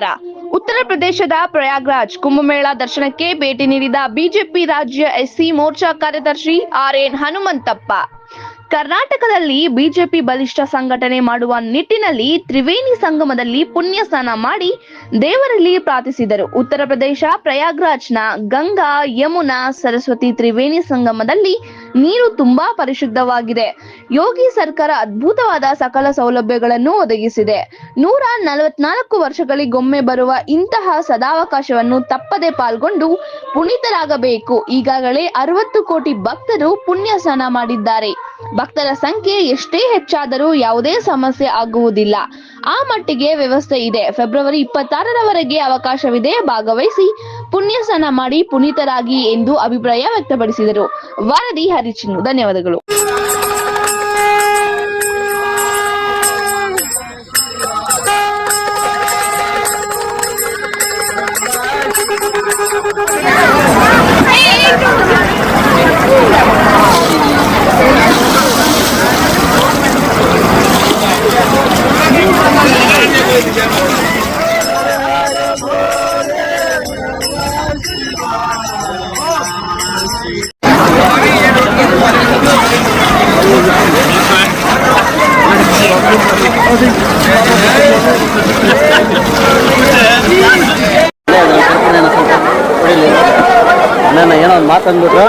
ನಮಸ್ಕಾರ ಉತ್ತರ ಪ್ರದೇಶದ ಪ್ರಯಾಗ್ರಾಜ್ ಕುಂಭಮೇಳ ದರ್ಶನಕ್ಕೆ ಭೇಟಿ ನೀಡಿದ ಬಿಜೆಪಿ ರಾಜ್ಯ ಎಸ್ಸಿ ಮೋರ್ಚಾ ಕಾರ್ಯದರ್ಶಿ ಆರ್ ಎನ್ ಹನುಮಂತಪ್ಪ. ಕರ್ನಾಟಕದಲ್ಲಿ ಬಿಜೆಪಿ ಬಲಿಷ್ಠ ಸಂಘಟನೆ ಮಾಡುವ ನಿಟ್ಟಿನಲ್ಲಿ ತ್ರಿವೇಣಿ ಸಂಗಮದಲ್ಲಿ ಪುಣ್ಯ ಸ್ನಾನ ಮಾಡಿ ದೇವರಲ್ಲಿ ಪ್ರಾರ್ಥಿಸಿದರು. ಉತ್ತರ ಪ್ರದೇಶ, ಪ್ರಯಾಗ್ರಾಜ್ನ ಗಂಗಾ, ಯಮುನಾ, ಸರಸ್ವತಿ ತ್ರಿವೇಣಿ ಸಂಗಮದಲ್ಲಿ ನೀರು ತುಂಬಾ ಪರಿಶುದ್ಧವಾಗಿದೆ. ಯೋಗಿ ಸರ್ಕಾರ ಅದ್ಭುತವಾದ ಸಕಲ ಸೌಲಭ್ಯಗಳನ್ನು ಒದಗಿಸಿದೆ. ನೂರ ನಲವತ್ನಾಲ್ಕು ವರ್ಷಗಳಿಗೊಮ್ಮೆ ಬರುವ ಇಂತಹ ಸದಾವಕಾಶವನ್ನು ತಪ್ಪದೆ ಪಾಲ್ಗೊಂಡು ಪುನೀತರಾಗಬೇಕು. ಈಗಾಗಲೇ ಅರವತ್ತು ಕೋಟಿ ಭಕ್ತರು ಪುಣ್ಯ ಸ್ನಾನ ಮಾಡಿದ್ದಾರೆ. ಭಕ್ತರ ಸಂಖ್ಯೆ ಎಷ್ಟೇ ಹೆಚ್ಚಾದರೂ ಯಾವುದೇ ಸಮಸ್ಯೆ ಆಗುವುದಿಲ್ಲ. ಆ ಮಟ್ಟಿಗೆ ವ್ಯವಸ್ಥೆ ಇದೆ. ಫೆಬ್ರವರಿ ಇಪ್ಪತ್ತಾರರವರೆಗೆ ಅವಕಾಶವಿದೆ. ಭಾಗವಹಿಸಿ ಪುಣ್ಯ ಸ್ನಾನ ಮಾಡಿ ಪುನೀತರಾಗಿ ಎಂದು ಅಭಿಪ್ರಾಯ ವ್ಯಕ್ತಪಡಿಸಿದರು. ವರದಿ ಹರಿಚಿನ್ನು. ಧನ್ಯವಾದಗಳು. ನಾನು ಏನೋ ಮಾತಂದ್ಬಿಟ್ರು